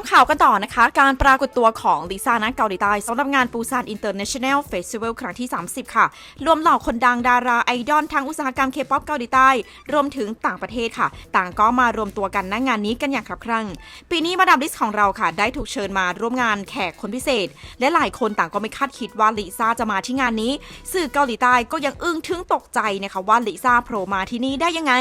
ามข่าวกันต่อนะคะ การปรากฏตัวของลิซ่าณเกาหลีใต้สำหรับงานปูซานอินเตอร์เนชั่นแนลเฟสติวัลครั้งที่ 30 ค่ะ รวมเหล่าคนดังดาราไอดอลทางอุตสาหกรรมเคป๊อปเกาหลีใต้ รวมถึงต่างประเทศค่ะ ต่างก็มารวมตัวกันณงานนี้กันอย่างครับครั่ง ปีนี้มาดามลิสของเราค่ะ ได้ถูกเชิญมาร่วมงานแขกคนพิเศษ และหลายคนต่างก็ไม่คาดคิดว่าลิซ่าจะมาที่งานนี้ สื่อเกาหลีใต้ก็ยังอึ้งถึงตกใจนะคะว่าลิซ่าโผล่มาที่นี่ได้ยังไง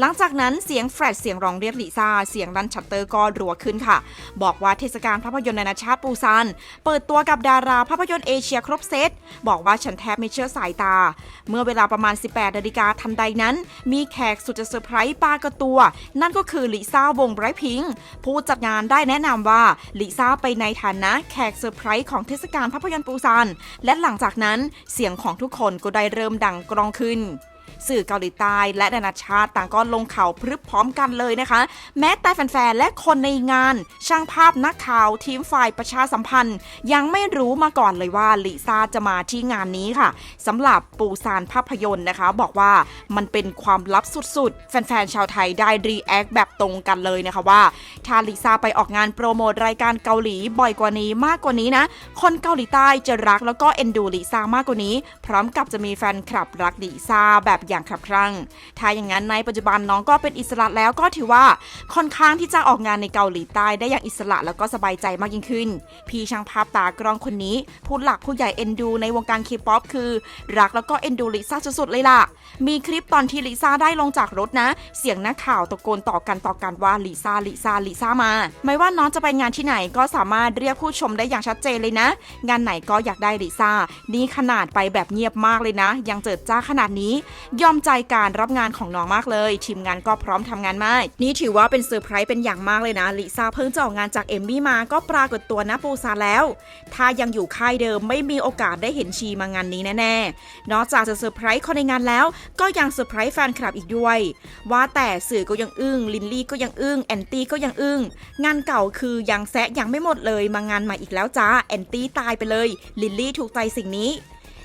หลังจากนั้นเสียงแฟลชเสียงร้องเรียกลิซ่าเสียงดันชัตเตอร์ก็รัวขึ้นค่ะบอกว่าเทศกาลภาพยนตร์นานาชาติปูซานเปิดตัวกับดาราภาพยนตร์เอเชียครบเซต บอกว่าฉันแทบไม่เชื่อสายตา เมื่อเวลาประมาณ 18นาฬิกาทันใดนั้น มีแขกสุดจะเซอร์ไพรส์ปากระตัว นั่นก็คือลิซ่าวงไบรท์พิงผู้จัดงานได้แนะนำว่าลิซ่าไปในฐานะแขกเซอร์ไพรส์ของเทศกาลภาพยนตร์ปูซานและหลังจากนั้นเสียงของทุกคนก็ได้เริ่มดังกรองขึ้น สื่อเกาหลีใต้และนานาชาติต่างก็ลงข่าวพรึบพร้อมกันเลยนะคะ แม้แต่แฟนๆและคนในงาน ช่างภาพนักข่าวทีมฝ่ายประชาสัมพันธ์ ยังไม่รู้มาก่อนเลยว่าลิซ่าจะมาที่งานนี้ค่ะสำหรับปูซานภาพยนตร์นะคะ บอกว่ามันเป็นความลับสุดๆ แฟนๆชาวไทยได้รีแอคแบบตรงกันเลยนะคะว่าถ้าลิซ่าไปออกงานโปรโมทรายการเกาหลีบ่อยกว่านี้มากกว่านี้นะ คนเกาหลีใต้จะรักแล้วก็เอ็นดูลิซ่ามากกว่านี้ พร้อมกับจะมีแฟนคลับรักลิซ่าแบบอย่างขับครั่งถ้าอย่างนั้นในปัจจุบันน้องก็เป็นอิสระแล้วก็ถือว่าค่อนข้างที่จะออกงานในเกาหลีใต้ได้อย่างอิสระแล้วก็สบายใจมากยิ่งขึ้น พี่ช่างภาพตากล้องคนนี้ผู้หลักผู้ใหญ่เอ็นดูในวงการเคป๊อปคือ รักแล้วก็เอ็นดูลิซ่าสุดๆเลยล่ะ มีคลิปตอนที่ลิซ่าได้ลงจากรถนะ เสียงนักข่าวตะโกนต่อกันต่อกันว่าลิซ่าลิซ่าลิซ่ามา ไม่ว่าน้องจะไปงานที่ไหนก็สามารถเรียกผู้ชมได้อย่างชัดเจนเลยนะ งานไหนก็อยากได้ลิซ่านี่ขนาดไปแบบเงียบมากเลยนะ ยังเจิดจ้าขนาดนี้ยอมใจการรับงานของน้องมากเลย ทีมงานก็พร้อมทำงานมาก นี่ถือว่าเป็นเซอร์ไพรส์เป็นอย่างมากเลยนะลิซ่าเพิ่งจะออกงานจากเอมมี่มาก็ปรากฏตัวนะปูซาแล้ว ถ้ายังอยู่ค่ายเดิมไม่มีโอกาสได้เห็นชีมางานนี้แน่ๆ นอกจากจะเซอร์ไพรส์คนในงานแล้ว ก็ยังเซอร์ไพรส์แฟนคลับอีกด้วย ว่าแต่สื่อก็ยังอึ้งลินลี่ก็ยังอึ้งแอนตี้ก็ยังอึ้งงานเก่าคือยังแซะยังไม่หมดเลยมางานใหม่อีกแล้วจ้าแอนตี้ตายไปเลย ลินลี่ถูกใจสิ่งนี้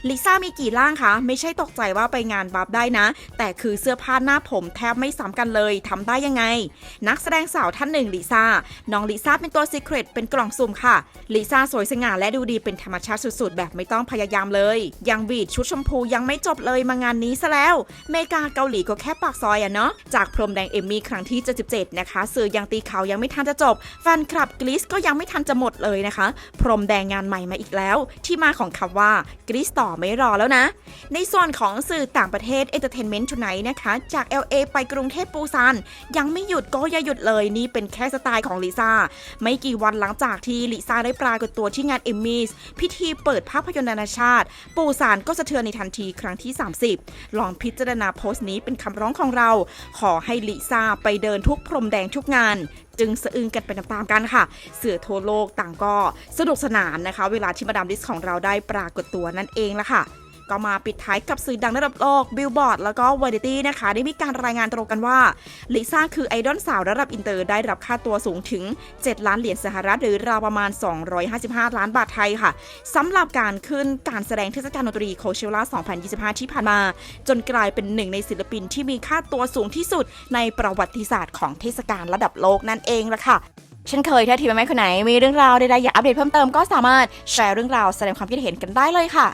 ลิซ่ามีกี่ร่างคะ ไม่ใช่ตกใจว่าไปงานบัฟได้นะ แต่คือเสื้อผ้าหน้าผมแทบไม่ซ้ำกันเลยทำได้ยังไง นักแสดงสาวท่านหนึ่งลิซ่า น้องลิซ่าเป็นตัวซีเครตเป็นกล่องสุ่มค่ะ ลิซ่าสวยสง่าและดูดีเป็นธรรมชาติสุดๆ แบบไม่ต้องพยายามเลย ยังบีดชุดชมพูยังไม่จบเลยมางานนี้ซะแล้วเมกาเกาหลีก็แค่ปากซอยอะเนาะ จากพรมแดงเอมมี่ครั้งที่ 77 นะคะ สื่อยังตีข่าวยังไม่ทันจะจบ แฟนคลับกรีซก็ยังไม่ทันจะหมดเลยนะคะ พรมแดงงานใหม่มาอีกแล้ว ที่มาของคำว่ากรีซต่อไม่รอแล้วนะ ในส่วนของสื่อต่างประเทศ Entertainment Tonight นะคะ จาก LA ไปกรุงเทพปูซานยังไม่หยุดก็อย่าหยุดเลยนี่เป็นแค่สไตล์ของลิซ่า ไม่กี่วันหลังจากที่ลิซ่าได้ปรากฏตัวที่งานเอมมี่พิธีเปิดภาพยนตร์นานาชาติ ปูซานก็สะเทือนในทันทีครั้งที่ 30 ลองพิจารณาโพสต์นี้เป็นคำร้องของเรา ขอให้ลิซ่าไปเดินทุกพรมแดงทุกงาน จึงสะอึงกันไปตามๆกันค่ะ เสือทั่วโลกต่างก็สนุกสนานนะคะ เวลาที่มาดามลิสของเราได้ปรากฏตัวนั่นเองละค่ะ ก็มาปิดท้ายกับสื่อดังระดับโลกบิลบอร์ดแล้วก็วาไรตี้นะคะ ได้มีการรายงานตรงกันว่าลิซ่าคือไอดอลสาวระดับอินเตอร์ได้รับค่าตัวสูงถึง 7 ล้านเหรียญสหรัฐหรือราวประมาณ 255 ล้านบาทไทยค่ะสำหรับการขึ้นการแสดงเทศกาลดนตรีโคเชล่า 2025 ที่ผ่านมา จนกลายเป็นหนึ่งในศิลปินที่มีค่าตัวสูงที่สุด ในประวัติศาสตร์ของเทศกาลระดับโลกนั่นเองละค่ะเช่นเคยถ้าทีมแม่คนไหนมีเรื่องราวใดๆอยากอัปเดตเพิ่มเติมก็สามารถแชร์เรื่องราวแสดงความคิดเห็นกันได้เลยค่ะ